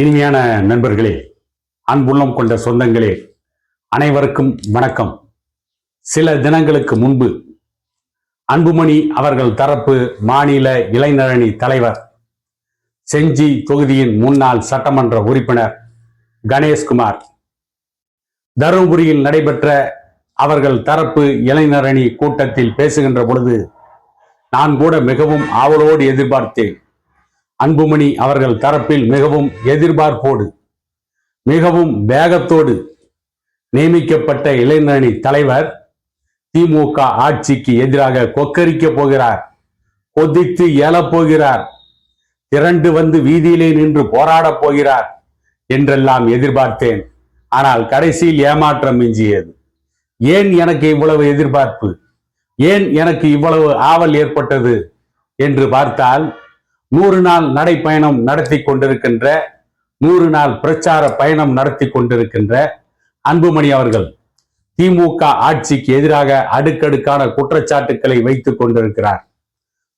இனிமையான நண்பர்களே அன்புள்ளம் கொண்ட சொந்தங்களே அனைவருக்கும் வணக்கம். சில தினங்களுக்கு முன்பு அன்புமணி அவர்கள் தரப்பு மாநில இளைஞரணி தலைவர் செஞ்சி தொகுதியின் முன்னாள் சட்டமன்ற உறுப்பினர் கணேஷ்குமார். தருமபுரியில் நடைபெற்ற அவர்கள் தரப்பு இளைஞரணி கூட்டத்தில் பேசுகின்ற பொழுது நான் கூட மிகவும் ஆவலோடு எதிர்பார்த்தேன். அன்புமணி அவர்கள் தரப்பில் மிகவும் எதிர்பார்ப்போடு மிகவும் வேகத்தோடு நியமிக்கப்பட்ட இளைஞரணி தலைவர் திமுக ஆட்சிக்கு எதிராக கொக்கரிக்க போகிறார் கொதித்து எழப் போகிறார் திரண்டு வந்து வீதியிலே நின்று போராடப் போகிறார் என்றெல்லாம் எதிர்பார்த்தேன். ஆனால் கடைசியில் ஏமாற்றம் மிஞ்சியது. ஏன் எனக்கு இவ்வளவு எதிர்பார்ப்பு? ஏன் எனக்கு இவ்வளவு ஆவல் ஏற்பட்டது? என்று பார்த்தால் நூறு நாள் நடைப்பயணம் நடத்தி கொண்டிருக்கின்ற நூறு நாள் பிரச்சார பயணம் நடத்தி கொண்டிருக்கின்ற அன்புமணி அவர்கள் திமுக ஆட்சிக்கு எதிராக அடுக்கடுக்கான குற்றச்சாட்டுக்களை வைத்துக் கொண்டிருக்கிறார்.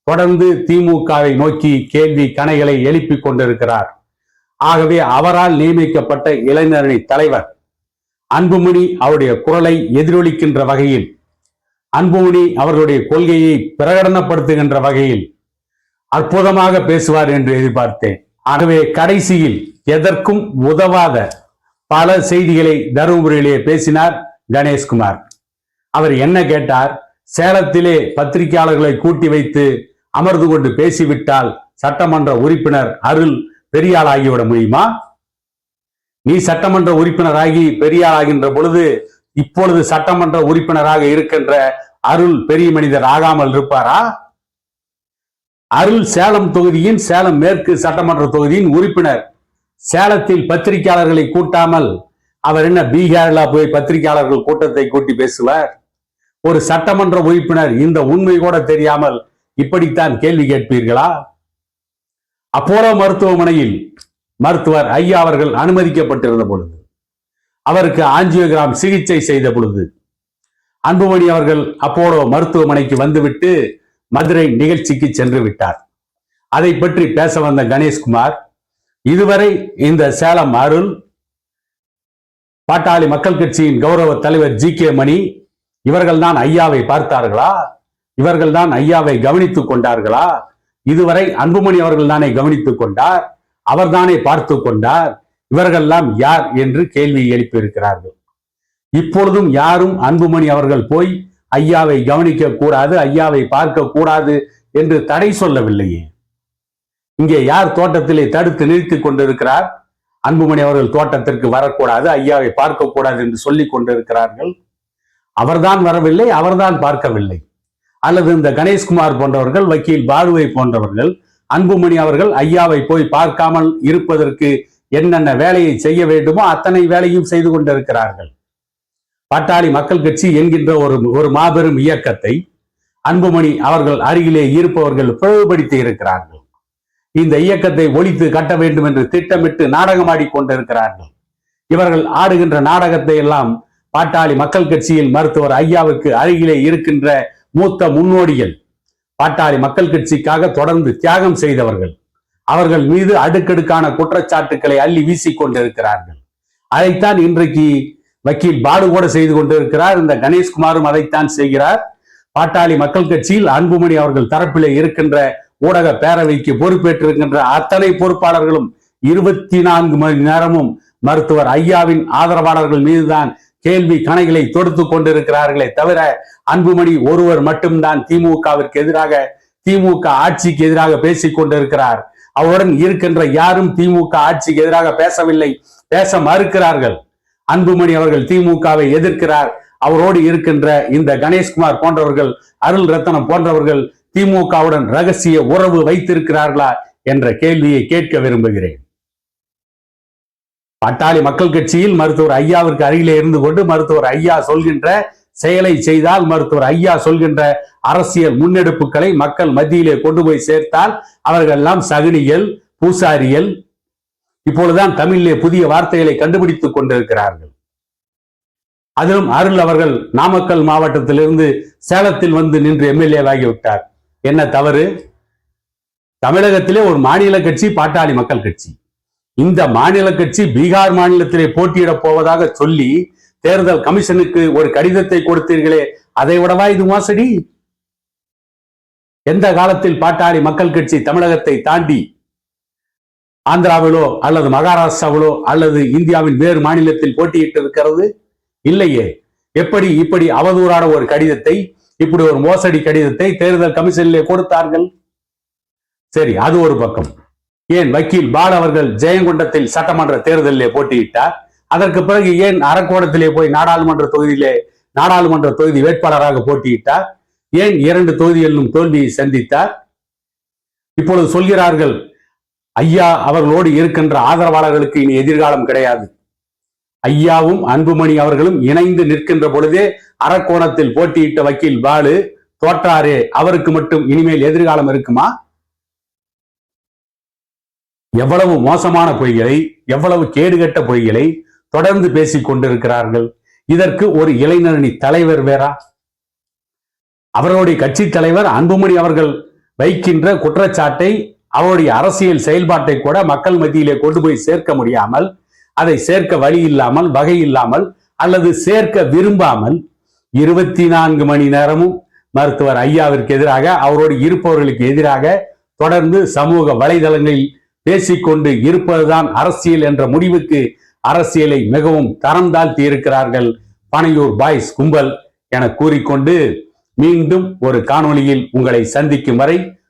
தொடர்ந்து திமுகவை நோக்கி கேள்வி கணைகளை எழுப்பிக் கொண்டிருக்கிறார். ஆகவே அவரால் நியமிக்கப்பட்ட இளைஞரணி தலைவர் அன்புமணி அவருடைய குரலை எதிரொலிக்கின்ற வகையில் அன்புமணி அவர்களுடைய கொள்கையை பிரகடனப்படுத்துகின்ற வகையில் அற்புதமாக பேசுவார் என்று எதிர்பார்த்தேன். ஆகவே கடைசியில் எதற்கும் உதவாத பல செய்திகளை தருமபுரியிலே பேசினார் கணேஷ்குமார். அவர் என்ன கேட்டார்? சேலத்திலே பத்திரிகையாளர்களை கூட்டி வைத்து அமர்ந்து கொண்டு பேசிவிட்டால் சட்டமன்ற உறுப்பினர் அருள் பெரியாள் ஆகிவிட முடியுமா? நீ சட்டமன்ற உறுப்பினராகி பெரியாள் ஆகின்ற பொழுது இப்பொழுது சட்டமன்ற உறுப்பினராக இருக்கின்ற அருள் பெரிய மனிதர் ஆகாமல் இருப்பாரா? அருள் சேலம் தொகுதியின் சேலம் மேற்கு சட்டமன்ற தொகுதியின் உறுப்பினர். சேலத்தில் பத்திரிகையாளர்களை கூட்டாமல் அவர் என்ன பீகார்ல போய் பத்திரிகையாளர்கள் கூட்டத்தை கூட்டி பேசுவார்? ஒரு சட்டமன்ற உறுப்பினர் இந்த உண்மை கூட தெரியாமல் இப்படித்தான் கேள்வி கேட்பீர்களா? அப்போலோ மருத்துவமனையில் மருத்துவர் ஐயா அவர்கள் அனுமதிக்கப்பட்டிருந்த பொழுது அவருக்கு ஆஞ்சியோகிராம் சிகிச்சை செய்த பொழுது அன்புமணி அவர்கள் அப்போலோ மருத்துவமனைக்கு வந்துவிட்டு மதுரை நிகழ்ச்சிக்கு சென்று விட்டார். அதை பற்றி பேச வந்த கணேஷ்குமார் இதுவரை இந்த சேலம் அருள் பாட்டாளி மக்கள் கட்சியின் கௌரவ தலைவர் ஜி கே மணி இவர்கள் தான் ஐயாவை பார்த்தார்களா? இவர்கள் தான் ஐயாவை கவனித்துக் கொண்டார்களா? இதுவரை அன்புமணி அவர்கள் தானே கவனித்துக் கொண்டார்? அவர்தானே பார்த்து கொண்டார்? இவர்கள்லாம் யார் என்று கேள்வி எழுப்பியிருக்கிறார்கள். இப்பொழுதும் யாரும் அன்புமணி அவர்கள் போய் ஐயாவை கவனிக்க கூடாது ஐயாவை பார்க்க கூடாது என்று தடை சொல்லவில்லையே. இங்கே யார் தோட்டத்திலே தடுத்து நிறுத்திக் கொண்டிருக்கிறார்? அன்புமணி அவர்கள் தோட்டத்திற்கு வரக்கூடாது ஐயாவை பார்க்க கூடாது என்று சொல்லிக் கொண்டிருக்கிறார்கள். அவர்தான் வரவில்லை அவர்தான் பார்க்கவில்லை. அல்லது இந்த கணேஷ்குமார் போன்றவர்கள் வக்கீல் பாலுவை போன்றவர்கள் அன்புமணி அவர்கள் ஐயாவை போய் பார்க்காமல் இருப்பதற்கு என்னென்ன வேலையை செய்ய வேண்டுமோ அத்தனை வேலையும் செய்து கொண்டிருக்கிறார்கள். பாட்டாளி மக்கள் கட்சி என்கின்ற ஒரு ஒரு மாபெரும் இயக்கத்தை அன்புமணி அவர்கள் அருகிலே இருப்பவர்கள் பிளவுபடுத்தி இருக்கிறார்கள். இந்த இயக்கத்தை ஒழித்து கட்ட வேண்டும் என்று திட்டமிட்டு நாடகமாடி கொண்டிருக்கிறார்கள். இவர்கள் ஆடுகின்ற நாடகத்தை எல்லாம் பாட்டாளி மக்கள் கட்சியில் மருத்துவர் ஐயாவுக்கு அருகிலே இருக்கின்ற மூத்த முன்னோடிகள். பாட்டாளி மக்கள் கட்சிக்காக தொடர்ந்து தியாகம் செய்தவர்கள். அவர்கள் மீது அடுக்கடுக்கான குற்றச்சாட்டுக்களை அள்ளி வீசிக் கொண்டிருக்கிறார்கள். அதைத்தான் இன்றைக்கு வக்கீல் பாடு கூட செய்து கொண்டிருக்கிறார். இந்த கணேஷ்குமாரும் அதைத்தான் செய்கிறார். பாட்டாளி மக்கள் கட்சியில் அன்புமணி அவர்கள் தரப்பிலே இருக்கின்ற ஊடக பேரவைக்கு பொறுப்பேற்றிருக்கின்ற அத்தனை பொறுப்பாளர்களும் இருபத்தி நான்கு மணி நேரமும் மருத்துவர் ஐயாவின் ஆதரவாளர்கள் மீதுதான் கேள்வி கணைகளை தொடுத்து கொண்டிருக்கிறார்களே தவிர அன்புமணி ஒருவர் மட்டும்தான் திமுகவிற்கு எதிராக திமுக ஆட்சிக்கு எதிராக பேசிக் கொண்டிருக்கிறார். அவருடன் இருக்கின்ற யாரும் திமுக ஆட்சிக்கு எதிராக பேசவில்லை பேச மறுக்கிறார்கள். அன்புமணி அவர்கள் திமுகவை எதிர்க்கிறார். அவரோடு இருக்கின்ற இந்த கணேஷ்குமார் போன்றவர்கள் அருள் ரத்தனம் போன்றவர்கள் திமுகவுடன் ரகசிய உறவு வைத்திருக்கிறார்களா என்ற கேள்வியை கேட்க விரும்புகிறேன். பட்டாளி மக்கள் கட்சியில் மருத்துவர் ஐயாவிற்கு அருகிலே இருந்து கொண்டு மருத்துவர் ஐயா சொல்கின்ற செயலை செய்தால் மருத்துவர் ஐயா சொல்கின்ற அரசியல் முன்னெடுப்புகளை மக்கள் மத்தியிலே கொண்டு போய் சேர்த்தால் அவர்கள் எல்லாம் சகுனிகள் பூசாரிகள் இப்பொழுதுதான் தமிழிலே புதிய வார்த்தைகளை கண்டுபிடித்துக் கொண்டிருக்கிறார்கள். அதிலும் அருள் அவர்கள் நாமக்கல் மாவட்டத்திலிருந்து சேலத்தில் வந்து நின்று எம்எல்ஏ ஆகிவிட்டார் என்ன தவறு? தமிழகத்திலே ஒரு மாநில கட்சி பாட்டாளி மக்கள் கட்சி. இந்த மாநில கட்சி பீகார் மாநிலத்திலே போட்டியிடப் போவதாக சொல்லி தேர்தல் கமிஷனுக்கு ஒரு கடிதத்தை கொடுத்தீர்களே அதை விடவா இது மோசடி? எந்த காலத்தில் பாட்டாளி மக்கள் கட்சி தமிழகத்தை தாண்டி ஆந்திராவிலோ அல்லது மகாராஷ்டிராவிலோ அல்லது இந்தியாவின் வேறு மாநிலத்தில் போட்டியிட்டு இருக்கிறது இல்லையே. எப்படி இப்படி அவதூறான ஒரு கடிதத்தை இப்படி ஒரு மோசடி கடிதத்தை தேர்தல் கமிஷனிலே கொடுத்தார்கள்? சரி அது ஒரு பக்கம். ஏன் வக்கீல் பால் அவர்கள் ஜெயங்கொண்டத்தில் சட்டமன்ற தேர்தலிலே போட்டியிட்டார்? அதற்கு பிறகு ஏன் அரக்கோணத்திலே போய் நாடாளுமன்ற தொகுதியிலே நாடாளுமன்ற தொகுதி வேட்பாளராக போட்டியிட்டார்? ஏன் இரண்டு தொகுதிகளிலும் தோல்வியை சந்தித்தார்? இப்பொழுது சொல்கிறார்கள் ஐயா அவர்களோடு இருக்கின்ற ஆதரவாளர்களுக்கு இனி எதிர்காலம் கிடையாது. ஐயாவும் அன்புமணி அவர்களும் இணைந்து நிற்கின்ற பொழுதே அரக்கோணத்தில் போட்டியிட்ட வக்கீல் பாலு தோற்றாரே அவருக்கு மட்டும் இனிமேல் எதிர்காலம் இருக்குமா? எவ்வளவு மோசமான பொய்களை எவ்வளவு கேடுகட்ட பொய்களை தொடர்ந்து பேசிக் கொண்டிருக்கிறார்கள். இதற்கு ஒரு இளைஞரணி தலைவர் வேறா? அவர்களுடைய கட்சி தலைவர் அன்புமணி அவர்கள் வைக்கின்ற குற்றச்சாட்டை அவருடைய அரசியல் செயல்பாட்டை கூட மக்கள் மத்தியிலே கொண்டு போய் சேர்க்க முடியாமல் அதை சேர்க்க வழி இல்லாமல் வகை இல்லாமல் அல்லது சேர்க்க விரும்பாமல் இருபத்தி நான்கு மணி நேரமும் மருத்துவர் ஐயாவிற்கு எதிராக அவரோடு இருப்பவர்களுக்கு எதிராக தொடர்ந்து சமூக வலைதளங்களில் பேசிக்கொண்டு இருப்பதுதான் அரசியல் என்ற முடிவுக்கு அரசியலை மிகவும் தரம் தாழ்த்தி இருக்கிறார்கள் பனையூர் பாய்ஸ் கும்பல் என கூறிக்கொண்டு மீண்டும் ஒரு காணொளியில் உங்களை சந்திக்கும் வரை